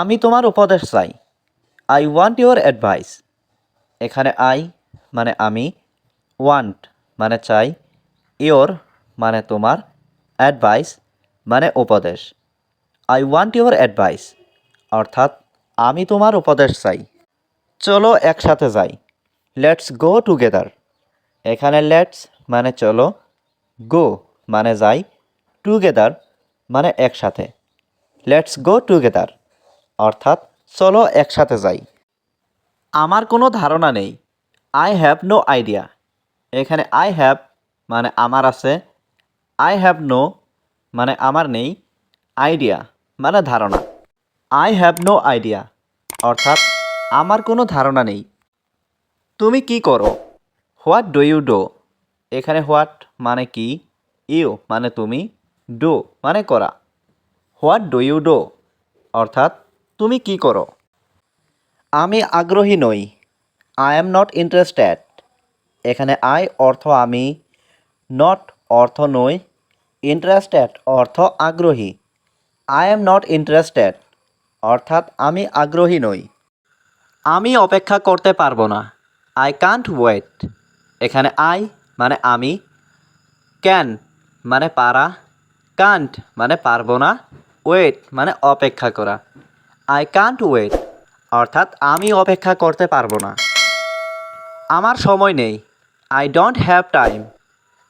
আমি তোমার উপদেশ চাই। আই ওয়ান্ট ইউর অ্যাডভাইস এখানে আই মানে আমি ওয়ান্ট মানে চাই ইওর মানে তোমার অ্যাডভাইস মানে উপদেশ। আই ওয়ান্ট ইউর অ্যাডভাইস অর্থাৎ আমি তোমার উপদেশ চাই। চলো একসাথে যাই। লেটস গো টুগেদার এখানে লেটস মানে চলো গো মানে যাই টুগেদার মানে একসাথে। লেটস গো টুগেদার অর্থাৎ চলো একসাথে যাই। আমার কোনো ধারণা নেই। আই হ্যাভ নো আইডিয়া এখানে আই হ্যাভ মানে আমার আছে। আই হ্যাভ নো মানে আমার নেই। আইডিয়া মানে ধারণা। আই হ্যাভ নো আইডিয়া অর্থাৎ আমার কোনো ধারণা নেই। তুমি কি করো? হোয়াট ডু ইউ ডো এখানে হোয়াট মানে কি? ইউ মানে তুমি। ডো মানে করা। হোয়াট ডু ইউ ডো অর্থাৎ তুমি কি করো? আমি আগ্রহী নই। আই এম নট ইন্টারেস্টেড এখানে আই অর্থ আমি নট অর্থ নই। ইন্টারেস্টেড অর্থ আগ্রহী। আই এম নট ইন্টারেস্টেড অর্থাৎ আমি আগ্রহী নই। আমি অপেক্ষা করতে পারব না। আই কান্ট ওয়েট এখানে আই মানে আমি। ক্যান মানে পারা। কান্ট মানে পারব না। ওয়েট মানে অপেক্ষা করা। আই কান্ট ওয়েট অর্থাৎ আমি অপেক্ষা করতে পারব না। আমার সময় নেই। আই ডোন্ট হ্যাভ টাইম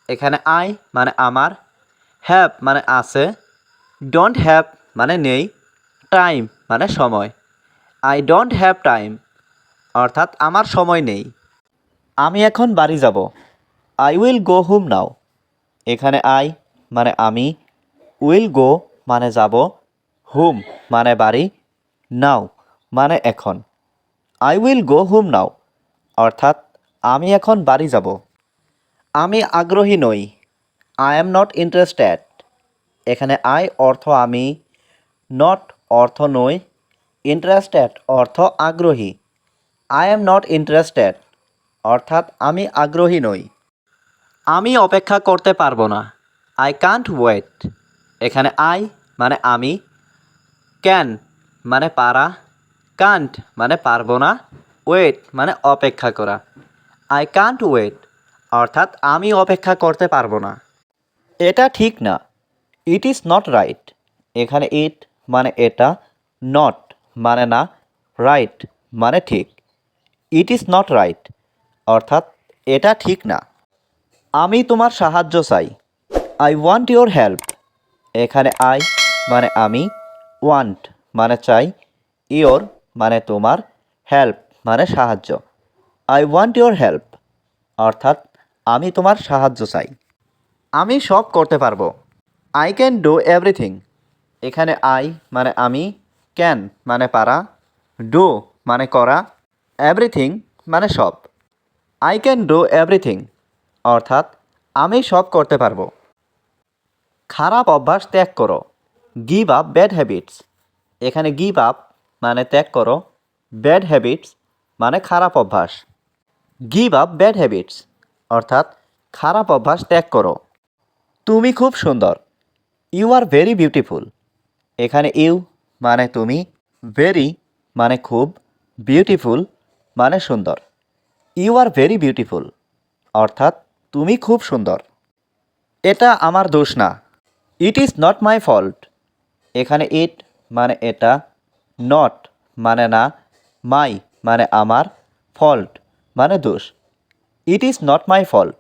এখানে আই মানে আমার। হ্যাভ মানে আছে। ডোন্ট হ্যাভ মানে নেই। টাইম মানে সময়। আই ডোন্ট হ্যাভ টাইম অর্থাৎ আমার সময় নেই। আমি এখন বাড়ি যাব। I will go home now এখানে আই মানে আমি। উইল গো মানে যাব। হোম মানে বাড়ি। নাও মানে এখন। I will go home now অর্থাৎ আমি এখন বাড়ি যাব। আমি আগ্রহী নই আই এম নট ইন্টারেস্টেড এখানে আই অর্থ আমি নট অর্থ নই ইন্টারেস্টেড অর্থ আগ্রহী। আই এম নট ইন্টারেস্টেড অর্থাৎ আমি আগ্রহী নই। আমি অপেক্ষা করতে পারব না। আই কান্ট ওয়েট এখানে আই মানে আমি ক্যান মানে পারা। কান্ট মানে পারব না। ওয়েট মানে অপেক্ষা করা। আই কান্ট ওয়েট অর্থাৎ আমি অপেক্ষা করতে পারব না। এটা ঠিক না। ইট ইজ নট রাইট এখানে ইট মানে এটা নট মানে না রাইট মানে ঠিক। ইট ইজ নট রাইট অর্থাৎ এটা ঠিক না। আমি তোমার সাহায্য চাই। আই ওয়ান্ট ইউর হেল্প এখানে আই মানে আমি ওয়ান্ট মানে চাই, ইওর মানে তোমার, হেল্প মানে সাহায্য। আই ওয়ান্ট ইউর হেল্প, অর্থাৎ আমি তোমার সাহায্য চাই। আমি সব করতে পারব। I can do everything. এখানে আই মানে আমি, ক্যান মানে পারা, ডু মানে করা, এভরিথিং মানে সব। আই ক্যান ডু এভরিথিং, অর্থাৎ আমি সব করতে পারব। খারাপ অভ্যাস ত্যাগ করো। Give up bad habits. এখানে গিভ আপ মানে ত্যাগ করো ব্যাড হ্যাবিটস মানে খারাপ অভ্যাস। গিভ আপ ব্যাড হ্যাবিটস অর্থাৎ খারাপ অভ্যাস ত্যাগ করো। তুমি খুব সুন্দর। ইউ আর ভেরি বিউটিফুল এখানে ইউ মানে তুমি ভেরি মানে খুব বিউটিফুল মানে সুন্দর। ইউ আর ভেরি বিউটিফুল অর্থাৎ তুমি খুব সুন্দর। এটা আমার দোষ না। It is not my fault এখানে ইট মানে এটা নট মানে না মাই মানে আমার ফল্ট মানে দোষ। It is not my fault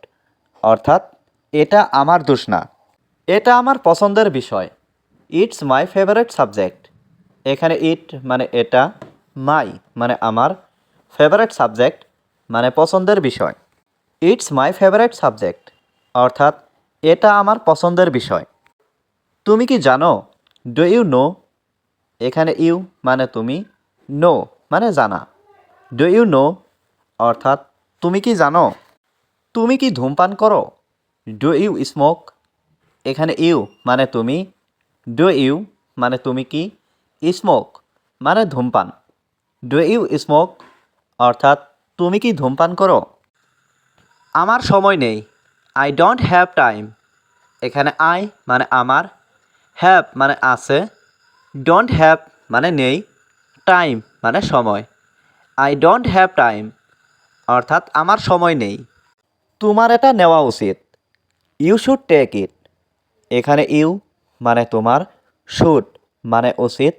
অর্থাৎ এটা আমার দোষ না। এটা আমার পছন্দের বিষয়। ইটস মাই ফেভারেট সাবজেক্ট এখানে ইট মানে এটা মাই মানে আমার ফেভারেট সাবজেক্ট মানে পছন্দের বিষয়। ইটস মাই ফেভারেট সাবজেক্ট অর্থাৎ এটা আমার পছন্দের বিষয়। তুমি কি জানো? ডু ইউ নো এখানে ইউ মানে তুমি, নো মানে জানা। ডু ইউ নো অর্থাৎ, তুমি কি জানো? তুমি কি ধূমপান করো? ডু ইউ স্মোক এখানে ইউ মানে তুমি ডু ইউ মানে তুমি কি? স্মোক মানে ধূমপান। ডু ইউ স্মোক অর্থাৎ, তুমি কি ধূমপান করো? আমার সময় নেই। আই ডোন্ট হ্যাভ টাইম এখানে আই মানে আমার হ্যাভ মানে আছে। ডোন্ট হ্যাভ মানে নেই টাইম মানে সময়। আই ডোন্ট হ্যাভ টাইম অর্থাৎ আমার সময় নেই। তোমার এটা নেওয়া উচিত। ইউ শুড টেক ইট এখানে ইউ মানে তোমার শুড মানে উচিত।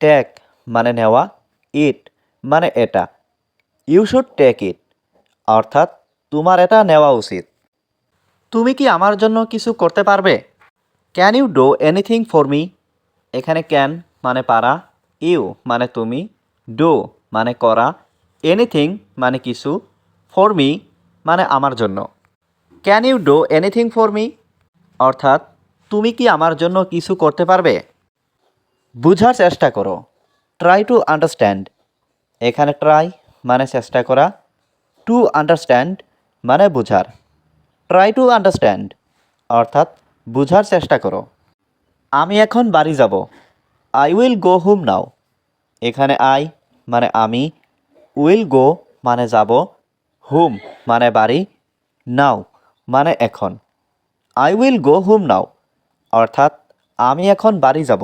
টেক মানে নেওয়া ইট মানে এটা। ইউ শুড টেক ইট অর্থাৎ তোমার এটা নেওয়া উচিত। তুমি কি আমার জন্য কিছু করতে পারবে? Can you do anything for me এখানে ক্যান মানে পারা, ইউ মানে তুমি, ডো মানে করা এনিথিং মানে কিছু ফর মি মানে আমার জন্য। Can you do anything for me অর্থাৎ, তুমি কি আমার জন্য কিছু করতে পারবে? বুঝার চেষ্টা করো। ট্রাই টু আন্ডারস্ট্যান্ড এখানে ট্রাই মানে চেষ্টা করা। টু আন্ডারস্ট্যান্ড মানে বুঝার। ট্রাই টু আন্ডারস্ট্যান্ড অর্থাৎ, বুঝার চেষ্টা করো। আমি এখন বাড়ি যাব। I will go home now এখানে আই মানে আমি উইল গো মানে যাব হোম মানে বাড়ি নাও মানে এখন। I will go home now অর্থাৎ আমি এখন বাড়ি যাব।